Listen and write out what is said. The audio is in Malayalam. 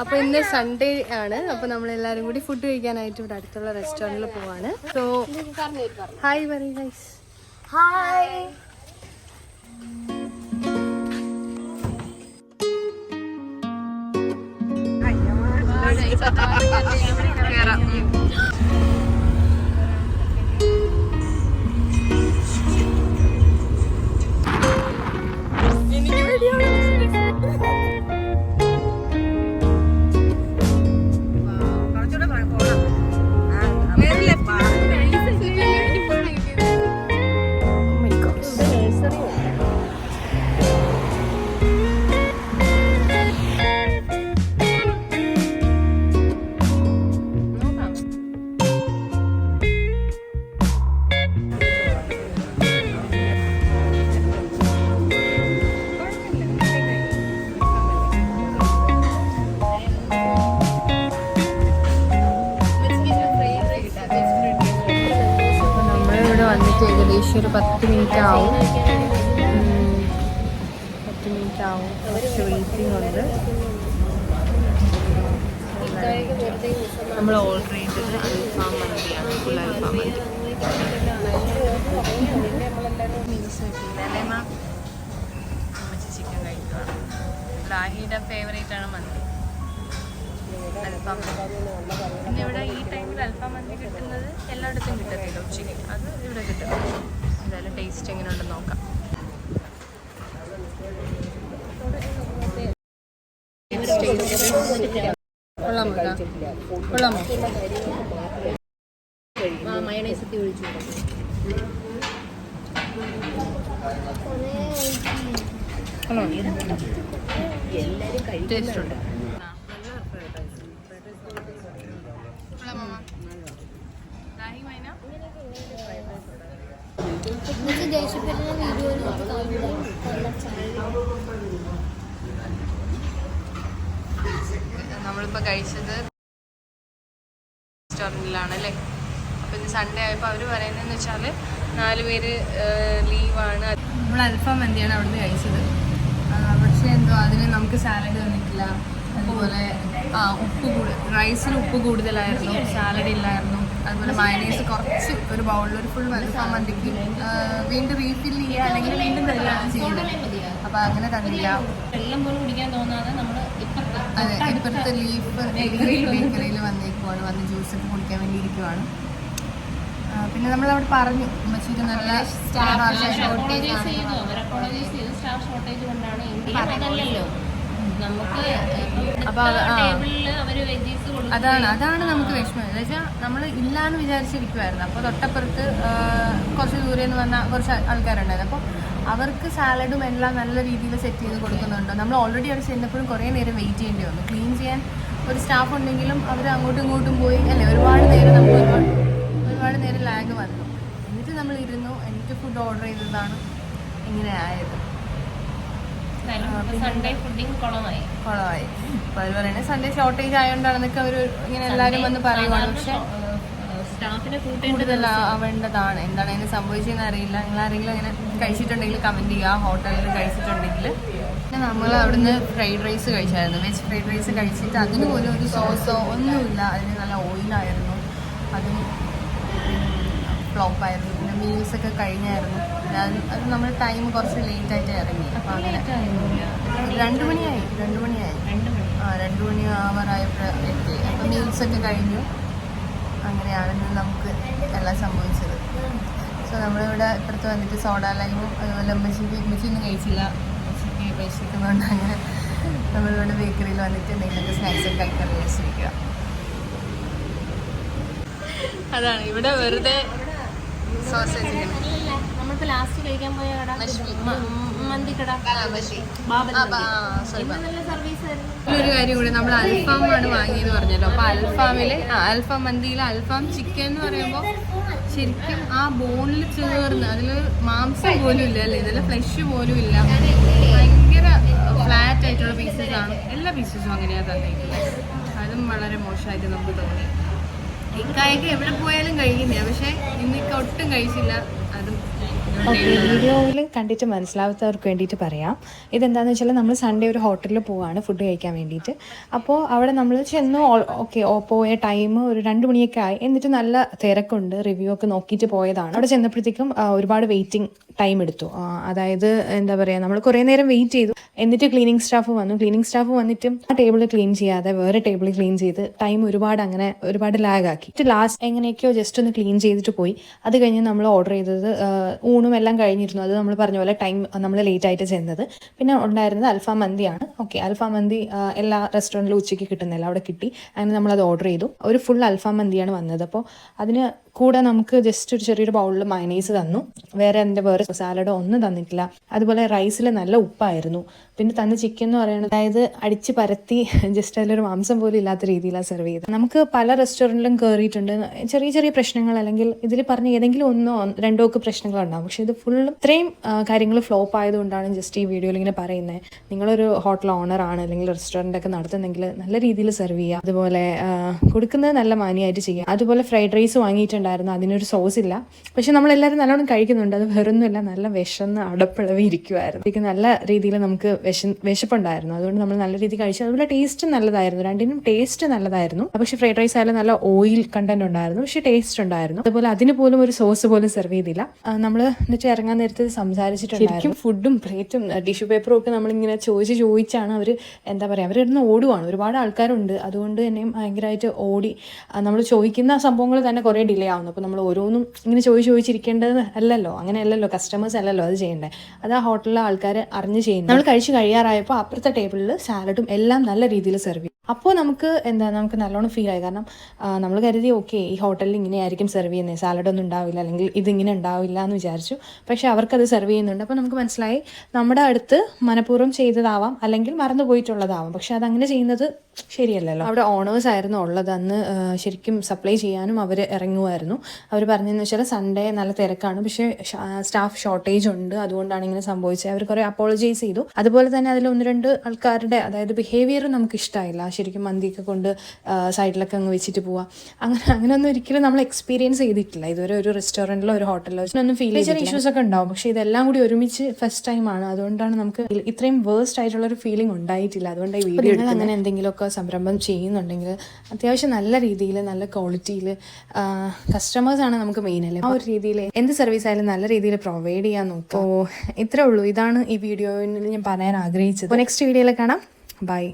അപ്പൊ ഇന്ന് സൺഡേ ആണ്. അപ്പൊ നമ്മൾ എല്ലാരും കൂടി ഫുഡ് കഴിക്കാനായിട്ട് ഇവിടെ അടുത്തുള്ള റെസ്റ്റോറന്റിൽ പോവാണ്. So hi very guys hi അപ്പൊ വന്നിട്ട് ഏകദേശം ഒരു പത്ത് മിനിറ്റ് ആവും പത്ത് മിനിറ്റ് ആവും കുറച്ച് വെയിറ്റിംഗ് ഉണ്ട്. നമ്മൾ ഓർഡർ ചെയ്തത് അൽഫാം മന്തിയാണ് ഫുൾ അൽഫാം മന്തി. ചിക്കൻ കഴിക്കുക ലാഹിയുടെ ഫേവറേറ്റ് ആണ് മന്തി. അൽഫാം പിന്നെ ഇവിടെ ഈ ടൈമിൽ അൽഫാം മന്തി കിട്ടുന്നത് എല്ലായിടത്തും കിട്ടത്തില്ല ഉച്ചയ്ക്ക്. അത് ഇവിടെ കിട്ടും. എന്തായാലും ടേസ്റ്റ് എങ്ങനെയുണ്ടെന്ന് നോക്കാം. കൊള്ളാമോ? കൊള്ളാമോ? മയണൈസൊക്കെ ഒഴിച്ചു ടേസ്റ്റ് ഉണ്ട് ദേഷ്യപ്പെടുന്ന വീഡിയോ നമ്മളിപ്പോൾ കഴിച്ചത് റെസ്റ്റോറന്റിലാണ് അല്ലേ? അപ്പോൾ ഇന്ന് സൺഡേ ആയപ്പോൾ അവർ പറയുന്നതെന്ന് വെച്ചാൽ നാല് പേര് ലീവാണ് നമ്മൾ അൽഫാം മന്തിയാണ് അവിടുന്ന് കഴിച്ചത്. പക്ഷേ എന്തോ അതിന് നമുക്ക് സാലഡ് തന്നിട്ടില്ല. അതുപോലെ ആ ഉപ്പ് കൂടുതൽ റൈസിന് ഉപ്പ് കൂടുതലായിരുന്നു സാലഡ് ഇല്ലായിരുന്നു. അതുപോലെ മയണീസ് കുറച്ച് ഒരു ബൗളിൽ ഒരു ഫുൾ അൽഫാം മന്തിക്ക് വീണ്ടും റീഫിൽ ചെയ്യുക അല്ലെങ്കിൽ വീണ്ടും തരികയാണ് ചെയ്യുന്നത് അപ്പോൾ അങ്ങനെ തന്നില്ല വെള്ളം പോലും കുടിക്കാൻ തോന്നാതെ നമ്മൾ അതെ ഇപ്പുറത്തെ ലീഫ് ബേക്കറിയിൽ വന്നേക്കുവാണ്. വന്ന് ജ്യൂസ് ഒക്കെ കുടിക്കാൻ വേണ്ടി ഇരിക്കുവാണ് പിന്നെ നമ്മൾ അവിടെ പറഞ്ഞു. ഉമ്മച്ചിക്ക് നല്ല അതാണ് അതാണ് നമുക്ക് വിഷമം. എന്ന് വെച്ചാൽ നമ്മൾ ഇല്ലാന്ന് വിചാരിച്ചിരിക്കുമായിരുന്നു അപ്പോൾ തൊട്ടപ്പുറത്ത് കുറച്ച് ദൂരെ നിന്ന് വന്ന കുറച്ച് ആൾക്കാരുണ്ടായിരുന്നു. അപ്പോൾ അവർക്ക് സാലഡും എല്ലാം നല്ല രീതിയിൽ സെറ്റ് ചെയ്ത് കൊടുക്കുന്നുണ്ട്. നമ്മൾ ഓൾറെഡി അവിടെ ചെന്നപ്പോഴും കുറേ നേരം വെയിറ്റ് ചെയ്യേണ്ടി വന്നു. ക്ലീൻ ചെയ്യാൻ ഒരു സ്റ്റാഫ് ഉണ്ടെങ്കിലും അവർ അങ്ങോട്ടും ഇങ്ങോട്ടും പോയി. അല്ലേ ഒരുപാട് നേരം നമുക്ക് ഒരുപാട് ഒരുപാട് നേരം ലാഗ് വന്നു. എന്നിട്ട് നമ്മൾ ഇരുന്നു. എനിക്ക് ഫുഡ് ഓർഡർ ചെയ്തതാണ്. ഇങ്ങനെ ആയത്. സൺഡേ ഫുഡിങ് കുളമായി. കുളമായി. അപ്പോൾ അതുപോലെ തന്നെ സൺഡേ ഷോർട്ടേജ് ആയതുകൊണ്ടാണെന്നൊക്കെ അവർ ഇങ്ങനെ എല്ലാവരും വന്ന് പറയുവാണ്. പക്ഷേ സ്റ്റാഫിനെ എന്താണ് അതിന് സംഭവിച്ചതെന്ന് അറിയില്ല. നിങ്ങൾ ആരെങ്കിലും അങ്ങനെ കഴിച്ചിട്ടുണ്ടെങ്കിൽ കമന്റ് ചെയ്യുക. ഹോട്ടലിൽ കഴിച്ചിട്ടുണ്ടെങ്കിൽ. പിന്നെ നമ്മൾ അവിടുന്ന് ഫ്രൈഡ് റൈസ് കഴിച്ചായിരുന്നു. വെജ് ഫ്രൈഡ് റൈസ് കഴിച്ചിട്ട് അതിന് പോലും ഒരു സോസോ ഒന്നുമില്ല. അതിന് നല്ല ഓയിലായിരുന്നു അതും ഫ്ലോപ്പായിരുന്നു പിന്നെ മീൽസ് ഒക്കെ കഴിഞ്ഞായിരുന്നു. അത് നമ്മൾ ടൈം കുറച്ച് ലേറ്റ് ആയിട്ട് ഇറങ്ങി. അപ്പൊ അങ്ങനെ രണ്ട് മണിയായി. രണ്ട് മണിയായി. ആ രണ്ട് മണി ആവാറായപ്പോൾ എത്തി. അപ്പോൾ മീൽസ് ഒക്കെ കഴിഞ്ഞു. അങ്ങനെയാണ് ഇന്ന് നമുക്ക് എല്ലാം സംഭവിച്ചത്. സോ നമ്മളിവിടെ ഇപ്പുറത്ത് വന്നിട്ട് സോഡ ലൈമും അതുപോലെ ഉമ്മച്ചിക്ക് ഉമ്മച്ചിയൊന്നും കഴിച്ചില്ല. ഉമ്മച്ചിക്ക് വിശക്കുന്നതുകൊണ്ട് അങ്ങനെ നമ്മളിവിടെ ബേക്കറിയിൽ വന്നിട്ട് എന്തെങ്കിലുമൊക്കെ സ്നാക്സ് ഒക്കെ കഴിക്കാൻ വിചാരിച്ചിരിക്കുക അതാണ്. ഇവിടെ വെറുതെ സോസേജ് നമ്മളിപ്പോ ലാസ്റ്റ് കഴിക്കാൻ പോയ കട മന്തി കട. ഒരു കാര്യം കൂടി നമ്മൾ ആണ് വാങ്ങിയെന്ന് പറഞ്ഞല്ലോ. അപ്പൊ അൽഫാമിൽ അൽഫാം മന്തിയിൽ അൽഫാം ചിക്കൻ എന്ന് പറയുമ്പോൾ ശരിക്കും ആ ബോണിൽ ചേർന്ന് അതിൽ മാംസം പോലും ഇല്ല അല്ലേ? ഇതിൽ ഫ്ലഷ് പോലും ഇല്ല. ഭയങ്കര ഫ്ലാറ്റ് ആയിട്ടുള്ള പീസസ് ആണ്. എല്ലാ പീസസും അങ്ങനെയാണ് തന്നിട്ടുള്ളത് അതും വളരെ മോശമായിട്ട് നമുക്ക് തോന്നി. ഇക്കായൊക്കെ എവിടെ പോയാലും കഴിയുന്നില്ല പക്ഷെ ഇന്നിക്ക അതും ഓക്കെ വീഡിയോയിൽ കണ്ടിട്ട് മനസ്സിലാവാത്തവർക്ക് വേണ്ടിയിട്ട് പറയാം. ഇതെന്താണെന്ന് വെച്ചാൽ നമ്മൾ സൺഡേ ഒരു ഹോട്ടലിൽ പോവാണ് ഫുഡ് കഴിക്കാൻ വേണ്ടിയിട്ട്. അപ്പോൾ അവിടെ നമ്മൾ ചെന്നു ഓക്കെ പോയ ടൈം ഒരു രണ്ട് മണിയൊക്കെ ആയി. എന്നിട്ട് നല്ല തിരക്കുണ്ട്. റിവ്യൂ ഒക്കെ നോക്കിയിട്ട് പോയതാണ്. അവിടെ ചെന്നപ്പോഴത്തേക്കും ഒരുപാട് വെയിറ്റിംഗ് ടൈം എടുത്തു. അതായത് എന്താ പറയുക നമ്മൾ കുറേ നേരം വെയിറ്റ് ചെയ്തു. എന്നിട്ട് ക്ലീനിങ് സ്റ്റാഫ് വന്നു. ക്ലീനിങ് സ്റ്റാഫ് വന്നിട്ടും ആ ടേബിൾ ക്ലീൻ ചെയ്യാതെ വേറെ ടേബിൾ ക്ലീൻ ചെയ്ത് ടൈം ഒരുപാട് അങ്ങനെ ഒരുപാട് ലാഗ് ആക്കി. ലാസ്റ്റ് എങ്ങനെയൊക്കെയോ ജസ്റ്റ് ഒന്ന് ക്ലീൻ ചെയ്തിട്ട് പോയി. അത് കഴിഞ്ഞ് നമ്മൾ ഓർഡർ ചെയ്തത് ഊണും എല്ലാം കഴിഞ്ഞിരുന്നു. അത് നമ്മൾ പറഞ്ഞ പോലെ ടൈം നമ്മൾ ലേറ്റ് ആയിട്ട് ചെന്നത്. പിന്നെ ഉണ്ടായിരുന്നത് അൽഫാം മന്തിയാണ്. ഓക്കെ അൽഫാം മന്തി എല്ലാ റെസ്റ്റോറന്റിലും ഉച്ചയ്ക്ക് കിട്ടുന്നില്ല അവിടെ കിട്ടി. അങ്ങനെ നമ്മൾ അത് ഓർഡർ ചെയ്തു. ഒരു ഫുൾ അൽഫാം മന്തിയാണ് വന്നത്. അപ്പോൾ അതിന് കൂടെ നമുക്ക് ജസ്റ്റ് ഒരു ചെറിയൊരു ബൗളിൽ മയനൈസ് തന്നു. വേറെ അതിന്റെ വേറെ സാലഡോ ഒന്നും തന്നിട്ടില്ല. അതുപോലെ റൈസിൽ നല്ല ഉപ്പായിരുന്നു. പിന്നെ തന്ന ചിക്കൻ എന്ന് പറയുന്നത് അതായത് അടിച്ച് പരത്തി ജസ്റ്റ് അതിലൊരു മാംസം പോലും ഇല്ലാത്ത രീതിയിലാണ് സെർവ് ചെയ്തത്. നമുക്ക് പല റെസ്റ്റോറന്റിലും കയറിയിട്ടുണ്ട് ചെറിയ ചെറിയ പ്രശ്നങ്ങൾ അല്ലെങ്കിൽ ഇതിൽ പറഞ്ഞ ഏതെങ്കിലും ഒന്നോ രണ്ടോ ഒക്കെ പ്രശ്നങ്ങളുണ്ടാകും പക്ഷേ ഇത് ഫുള്ളും ഇത്രയും കാര്യങ്ങൾ ഫ്ലോപ്പ് ആയതുകൊണ്ടാണ് ജസ്റ്റ് ഈ വീഡിയോയിൽ ഇങ്ങനെ പറയുന്നത് നിങ്ങളൊരു ഹോട്ടൽ ഓണർ ആണ് അല്ലെങ്കിൽ റെസ്റ്റോറന്റ് ഒക്കെ നടത്തുന്നെങ്കിൽ നല്ല രീതിയിൽ സെർവ് ചെയ്യുക അതുപോലെ കൊടുക്കുന്നത് നല്ല മാനിയായിട്ട് ചെയ്യുക അതുപോലെ ഫ്രൈഡ് റൈസ് വാങ്ങിയിട്ടുണ്ടായിരുന്നു. അതിനൊരു സോസ് ഇല്ല. പക്ഷെ നമ്മളെല്ലാവരും നല്ലോണം കഴിക്കുന്നുണ്ട്. അത് വേറൊന്നുമില്ല. നല്ല വിശന്ന് അടപ്പിളവി ഇരിക്കുമായിരുന്നു നല്ല രീതിയിൽ നമുക്ക് വിശ വിശപ്പുണ്ടായിരുന്നു. അതുകൊണ്ട് നമ്മൾ നല്ല രീതിയിൽ കഴിച്ചു. അതുപോലെ ടേസ്റ്റ് നല്ലതായിരുന്നു. രണ്ടിനും ടേസ്റ്റ് നല്ലതായിരുന്നു. പക്ഷേ ഫ്രൈഡ് റൈസ് ആയാലും നല്ല ഓയിൽ കണ്ടന്റ് ഉണ്ടായിരുന്നു. പക്ഷേ ടേസ്റ്റ് ഉണ്ടായിരുന്നു. അതുപോലെ അതിന് പോലും ഒരു സോസ് പോലും സെർവ് ചെയ്തില്ല. നമ്മൾ എന്നിട്ട് ഇറങ്ങാൻ നേരത്തെ സംസാരിച്ചിട്ടുണ്ടായിരുന്നു. ഫുഡും പ്ലേറ്റും ടിഷ്യൂ പേപ്പറും ഒക്കെ നമ്മളിങ്ങനെ ചോദിച്ച് ചോദിച്ചാണ് അവർ എന്താ പറയുക അവരിടുന്ന് ഓടുവാണ്. ഒരുപാട് ആൾക്കാരുണ്ട്. അതുകൊണ്ട് തന്നെയും ഭയങ്കരമായിട്ട് ഓടി നമ്മൾ ചോദിക്കുന്ന സംഭവങ്ങൾ തന്നെ കുറേ ഡിലേ ആവുന്നു. അപ്പോൾ നമ്മൾ ഓരോന്നും ഇങ്ങനെ ചോദിച്ച് ചോദിച്ചിരിക്കേണ്ടത് അല്ലല്ലോ. അങ്ങനെ അല്ലല്ലോ. കസ്റ്റമേഴ്സ് അല്ലല്ലോ അത് ചെയ്യേണ്ടത് അത് ആ ഹോട്ടലിലെ ആൾക്കാർ അറിഞ്ഞ് ചെയ്യുന്നത്. നമ്മൾ കഴിച്ച് കഴിയാറായപ്പോൾ അപ്പുറത്തെ ടേബിളിൽ സാലഡും എല്ലാം നല്ല രീതിയിൽ സെർവ് ചെയ്യും അപ്പോൾ നമുക്ക് എന്താ നമുക്ക് നല്ലോണം ഫീൽ ആയി. കാരണം നമ്മൾ കരുതി ഓക്കെ ഈ ഹോട്ടലിൽ ഇങ്ങനെയായിരിക്കും സെർവ് ചെയ്യുന്നത് സാലഡ് ഒന്നും ഉണ്ടാവില്ല അല്ലെങ്കിൽ ഇതിങ്ങനെ ഉണ്ടാവില്ല എന്ന് വിചാരിച്ചു. പക്ഷേ അവർക്കത് സെർവ് ചെയ്യുന്നുണ്ട്. അപ്പോൾ നമുക്ക് മനസ്സിലായി നമ്മുടെ അടുത്ത് മനഃപൂർവം ചെയ്തതാവാം അല്ലെങ്കിൽ മറന്നു പോയിട്ടുള്ളതാവാം. പക്ഷെ അതങ്ങനെ ചെയ്യുന്നത് ശരിയല്ലല്ലോ. അവിടെ ഓണേഴ്സ് ആയിരുന്നു ഉള്ളത്. അന്ന് ശരിക്കും സപ്ലൈ ചെയ്യാനും അവർ ഇറങ്ങുമായിരുന്നു അവർ പറഞ്ഞതെന്ന് വെച്ചാൽ സൺഡേ നല്ല തിരക്കാണ്. പക്ഷേ സ്റ്റാഫ് ഷോർട്ടേജ് ഉണ്ട്. അതുകൊണ്ടാണ് ഇങ്ങനെ സംഭവിച്ചത്. അവർ കുറേ അപ്പോളജൈസ് ചെയ്തു. അതുപോലെ തന്നെ അതിൽ ഒന്ന് രണ്ട് ആൾക്കാരുടെ അതായത് ബിഹേവിയർ നമുക്ക് ഇഷ്ടമായില്ല ശരിക്കും മന്തിയൊക്കെ കൊണ്ട് സൈഡിലൊക്കെ അങ്ങ് വെച്ചിട്ട് പോവാം. അങ്ങനെ അങ്ങനെയൊന്നും ഒരിക്കലും നമ്മൾ എക്സ്പീരിയൻസ് ചെയ്തിട്ടില്ല. ഇതുവരെ ഒരു റെസ്റ്റോറന്റിലോ ഒരു ഹോട്ടലിലോ ഒന്നും ഫീൽ ചെയ്യുന്ന ഇഷ്യൂസ് ഒക്കെ ഉണ്ടാവും. പക്ഷേ ഇതെല്ലാം കൂടി ഒരുമിച്ച് ഫസ്റ്റ് ടൈമാണ് അതുകൊണ്ടാണ് നമുക്ക് ഇത്രയും വേസ്റ്റ് ആയിട്ടുള്ള ഒരു ഫീലിംഗ് ഉണ്ടായിട്ടില്ല. അതുകൊണ്ട് ഈ വീഡിയോ നിങ്ങൾ അങ്ങനെ എന്തെങ്കിലുമൊക്കെ സംരംഭം ചെയ്യുന്നുണ്ടെങ്കിൽ അത്യാവശ്യം നല്ല രീതിയിൽ നല്ല ക്വാളിറ്റിയിൽ ആണ് നമുക്ക് മെയിൻ അല്ലേ? ആ ഒരു രീതിയിൽ എന്ത് സർവീസ് ആയാലും നല്ല രീതിയിൽ പ്രൊവൈഡ് ചെയ്യാൻ നോക്കും. ഓ ഇത്രേ ഉള്ളൂ. ഇതാണ് ഈ വീഡിയോയിൽ ഞാൻ പറയാൻ ആഗ്രഹിച്ചത്. നെക്സ്റ്റ് വീഡിയോയിൽ കാണാം. ബൈ